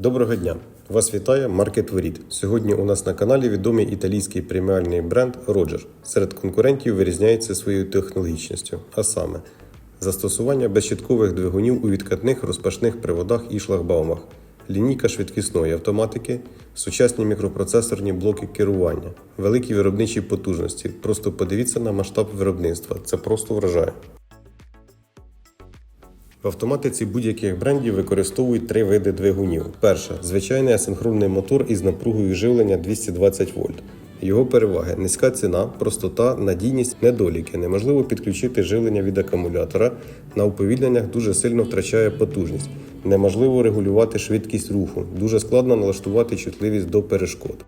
Доброго дня! Вас вітає Маркет Воріт. Сьогодні у нас на каналі відомий італійський преміальний бренд Roger. Серед конкурентів вирізняється своєю технологічністю, а саме застосування безщиткових двигунів у відкатних розпашних приводах і шлагбаумах, лінійка швидкісної автоматики, сучасні мікропроцесорні блоки керування, великі виробничі потужності. Просто подивіться на масштаб виробництва. Це просто вражає. В автоматиці будь-яких брендів використовують три види двигунів. Перше звичайний асинхронний мотор із напругою живлення 220 вольт. Його переваги низька ціна, простота, надійність, недоліки. Неможливо підключити живлення від акумулятора. На уповільненнях дуже сильно втрачає потужність. Неможливо регулювати швидкість руху. Дуже складно налаштувати чутливість до перешкод.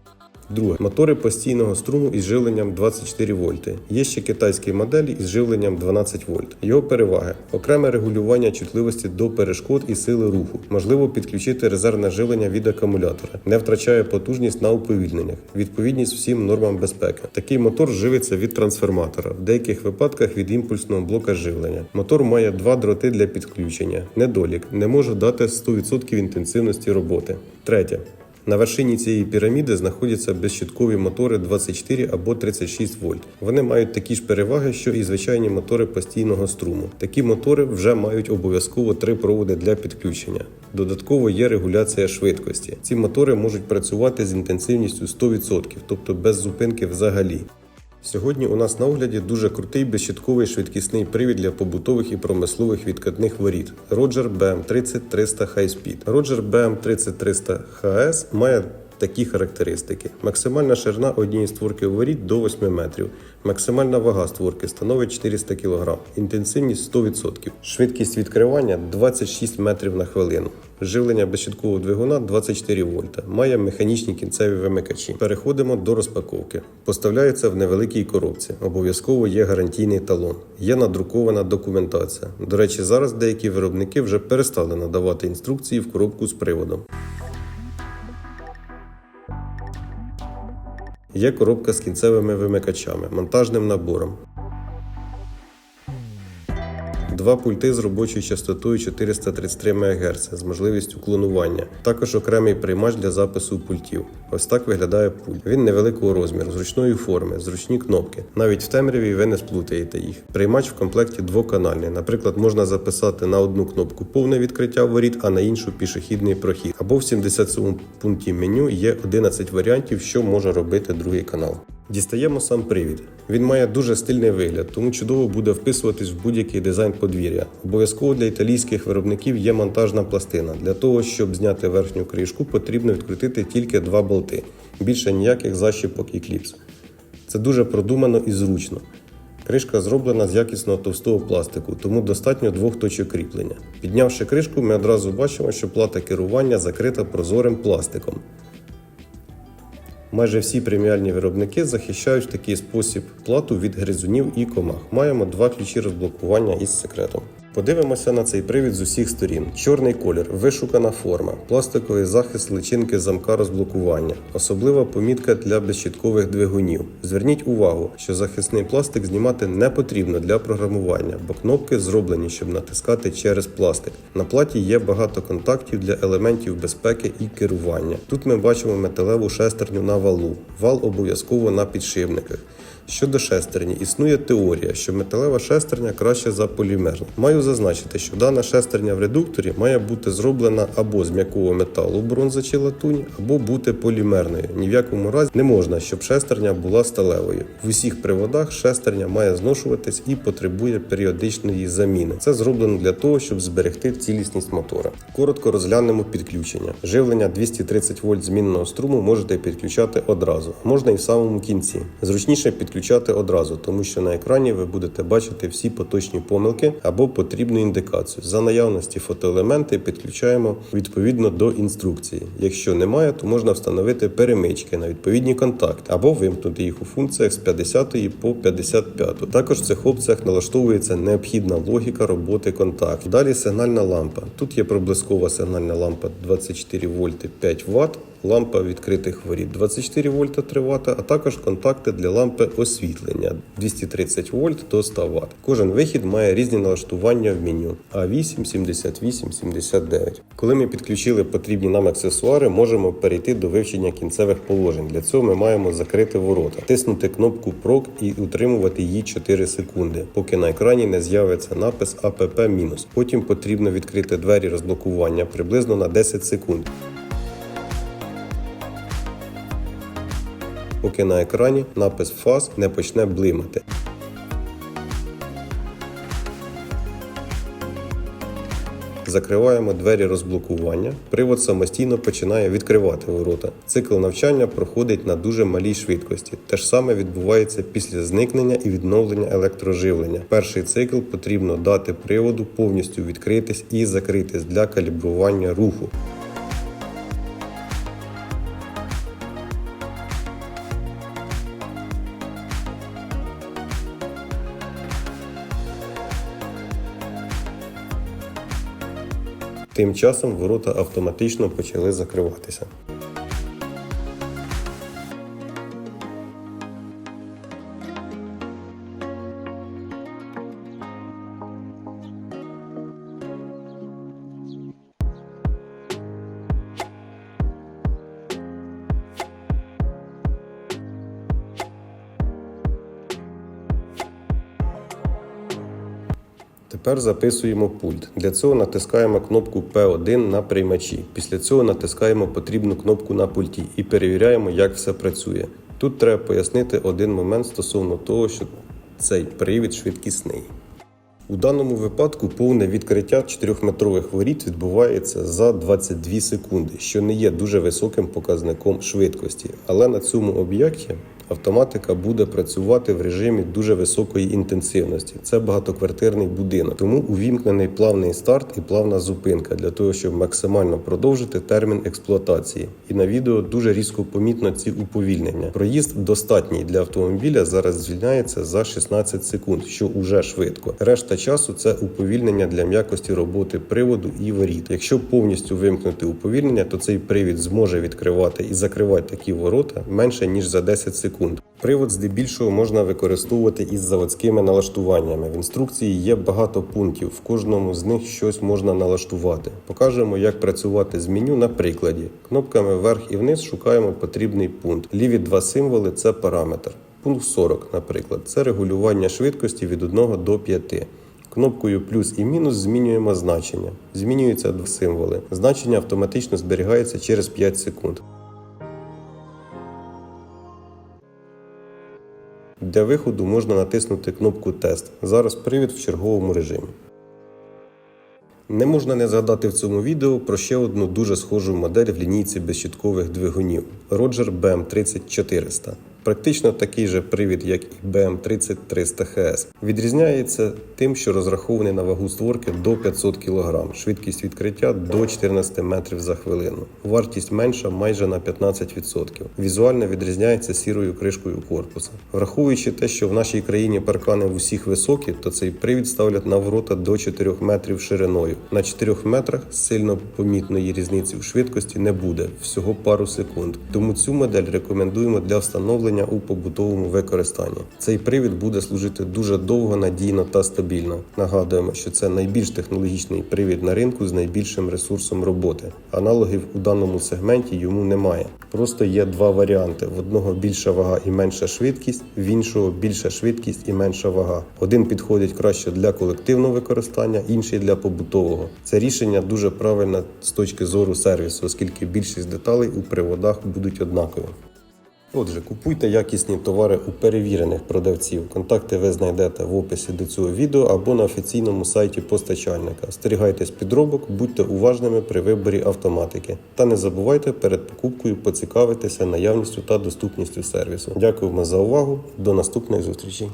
Друге мотори постійного струму із живленням 24 вольти. Є ще китайські моделі із живленням 12 вольт. Його переваги: окреме регулювання чутливості до перешкод і сили руху. Можливо підключити резервне живлення від акумулятора. Не втрачає потужність на уповільненнях. Відповідність всім нормам безпеки. Такий мотор живиться від трансформатора, в деяких випадках від імпульсного блока живлення. Мотор має два дроти для підключення. Недолік не може дати 100% інтенсивності роботи. Третє. На вершині цієї піраміди знаходяться безщиткові мотори 24 або 36 вольт. Вони мають такі ж переваги, що і звичайні мотори постійного струму. Такі мотори вже мають обов'язково три проводи для підключення. Додатково є регуляція швидкості. Ці мотори можуть працювати з інтенсивністю 100%, тобто без зупинки взагалі. Сьогодні у нас на огляді дуже крутий безщитковий швидкісний привід для побутових і промислових відкатних воріт. Roger BM30300 High Speed. Roger BM30300 HS має такі характеристики: максимальна ширина однієї створки воріт до 8 метрів, максимальна вага створки становить 400 кг, інтенсивність 100%, швидкість відкривання 26 метрів на хвилину. Живлення безщиткового двигуна 24 вольта. Має механічні кінцеві вимикачі. Переходимо до розпаковки. Поставляється в невеликій коробці. Обов'язково є гарантійний талон. Є надрукована документація. До речі, зараз деякі виробники вже перестали надавати інструкції в коробку з приводом. Є коробка з кінцевими вимикачами, монтажним набором. Два пульти з робочою частотою 433 МГц з можливістю клонування. Також окремий приймач для запису пультів. Ось так виглядає пульт. Він невеликого розміру, зручної форми, зручні кнопки. Навіть в темряві ви не сплутаєте їх. Приймач в комплекті двоканальний. Наприклад, можна записати на одну кнопку повне відкриття воріт, а на іншу пішохідний прохід. Або в 77 пункті меню є 11 варіантів, що може робити другий канал. Дістаємо сам привід. Він має дуже стильний вигляд, тому чудово буде вписуватись в будь-який дизайн подвір'я. Обов'язково для італійських виробників є монтажна пластина. Для того, щоб зняти верхню кришку, потрібно відкрутити тільки два болти, більше ніяких защіпок і кліпс. Це дуже продумано і зручно. Кришка зроблена з якісного товстого пластику, тому достатньо двох точок кріплення. Піднявши кришку, ми одразу бачимо, що плата керування закрита прозорим пластиком. Майже всі преміальні виробники захищають в такий спосіб плату від гризунів і комах. Маємо два ключі розблокування із секретом. Подивимося на цей привід з усіх сторін. Чорний колір, вишукана форма, пластиковий захист личинки замка розблокування, особлива помітка для безщиткових двигунів. Зверніть увагу, що захисний пластик знімати не потрібно для програмування, бо кнопки зроблені, щоб натискати через пластик. На платі є багато контактів для елементів безпеки і керування. Тут ми бачимо металеву шестерню на валу. Вал обов'язково на підшипниках. Щодо шестерні, існує теорія, що металева шестерня краще за полімерну. Маю зазначити, що дана шестерня в редукторі має бути зроблена або з м'якого металу бронза чи латунь, або бути полімерною. Ні в якому разі не можна, щоб шестерня була сталевою. В усіх приводах шестерня має зношуватись і потребує періодичної заміни. Це зроблено для того, щоб зберегти цілісність мотора. Коротко розглянемо підключення. Живлення 230 вольт змінного струму можете підключати одразу, можна і в самому кінці. Зручніше підключати одразу, тому що на екрані ви будете бачити всі поточні помилки або потрібну індикацію. За наявності фотоелементи підключаємо відповідно до інструкції. Якщо немає, то можна встановити перемички на відповідні контакти або вимкнути їх у функціях з 50 по 55. Також в цих опціях налаштовується необхідна логіка роботи контакту. Далі сигнальна лампа. Тут є проблискова сигнальна лампа 24 вольти 5 Вт лампа відкритих воріт 24 вольта 3 Вт, а також контакти для лампи освітлення 230 вольт до 100 Вт. Кожен вихід має різні налаштування в меню А8, 78, 79. Коли ми підключили потрібні нам аксесуари, можемо перейти до вивчення кінцевих положень. Для цього ми маємо закрити ворота, тиснути кнопку PROC і утримувати її 4 секунди, поки на екрані не з'явиться напис APP-. Потім потрібно відкрити двері розблокування приблизно на 10 секунд. Поки на екрані напис FAS не почне блимати. Закриваємо двері розблокування. Привод самостійно починає відкривати ворота. Цикл навчання проходить на дуже малій швидкості. Те ж саме відбувається після зникнення і відновлення електроживлення. Перший цикл потрібно дати приводу повністю відкритись і закритись для калібрування руху. Тим часом ворота автоматично почали закриватися. Тепер записуємо пульт. Для цього натискаємо кнопку P1 на приймачі. Після цього натискаємо потрібну кнопку на пульті і перевіряємо, як все працює. Тут треба пояснити один момент стосовно того, що цей привід швидкісний. У даному випадку повне відкриття 4-метрових воріт відбувається за 22 секунди, що не є дуже високим показником швидкості. Але на цьому об'єкті автоматика буде працювати в режимі дуже високої інтенсивності. Це багатоквартирний будинок, тому увімкнений плавний старт і плавна зупинка для того, щоб максимально продовжити термін експлуатації. І на відео дуже різко помітно ці уповільнення. Проїзд достатній для автомобіля зараз звільняється за 16 секунд, що уже швидко. Решта часу це уповільнення для м'якості роботи приводу і воріт. Якщо повністю вимкнути уповільнення, то цей привід зможе відкривати і закривати такі ворота менше ніж за 10 секунд. Привод здебільшого можна використовувати із заводськими налаштуваннями. В інструкції є багато пунктів. В кожному з них щось можна налаштувати. Покажемо, як працювати з меню на прикладі. Кнопками вверх і вниз шукаємо потрібний пункт. Ліві два символи це параметр. Пункт 40, наприклад, це регулювання швидкості від 1 до 5. Кнопкою плюс і мінус змінюємо значення. Змінюються символи. Значення автоматично зберігається через 5 секунд. Для виходу можна натиснути кнопку Тест. Зараз привід в черговому режимі. Не можна не згадати в цьому відео про ще одну дуже схожу модель в лінійці безщіткових двигунів Roger BM30400. Практично такий же привід, як і BM30300 HS. Відрізняється тим, що розрахований на вагу створки до 500 кг, швидкість відкриття до 14 метрів за хвилину. Вартість менша майже на 15%. Візуально відрізняється сірою кришкою корпуса. Враховуючи те, що в нашій країні паркани в усіх високі, то цей привід ставлять на ворота до 4 метрів шириною. На 4 метрах сильно помітної різниці в швидкості не буде, всього пару секунд. Тому цю модель рекомендуємо для встановлення у побутовому використанні. Цей привід буде служити дуже довго, надійно та стабільно. Нагадуємо, що це найбільш технологічний привід на ринку з найбільшим ресурсом роботи. Аналогів у даному сегменті йому немає. Просто є два варіанти: в одного більша вага і менша швидкість, в іншого більша швидкість і менша вага. Один підходить краще для колективного використання, інший для побутового. Це рішення дуже правильне з точки зору сервісу, оскільки більшість деталей у приводах будуть однакові. Отже, купуйте якісні товари у перевірених продавців. Контакти ви знайдете в описі до цього відео або на офіційному сайті постачальника. Остерігайтесь підробок, будьте уважними при виборі автоматики. Та не забувайте перед покупкою поцікавитися наявністю та доступністю сервісу. Дякуємо за увагу. До наступних зустрічі.